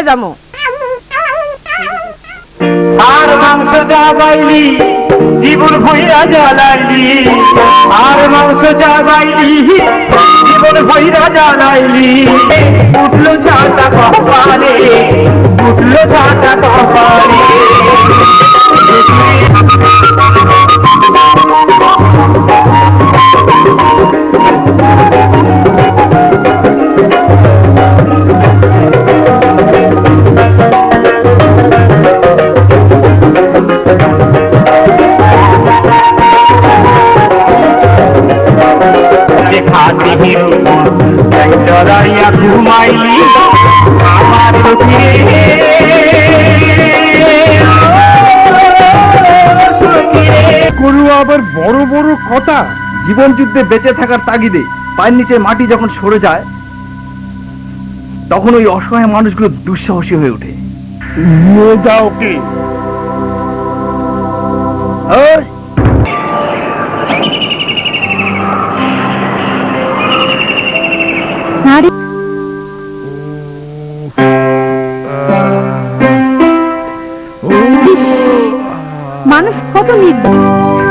কোথায় যাব? আর মাংস যা বাইলি জীবন ভইরা জ্বালাইলি। আর মাংস যা বাইলি জীবন ভইরা জ্বালাইলি। উঠল চাটা কপালে ঘুমাইলি আমার চোখে করু আবার বড় বড় কথা। জীবন যুদ্ধে বেঁচে থাকার তাগিদে পায়ের নিচে মাটি যখন সরে যায় তখন ওই অসহায় মানুষগুলো দুঃসাহসী হয়ে ওঠে। নিয়ে যাও কি? anos, Rodonido.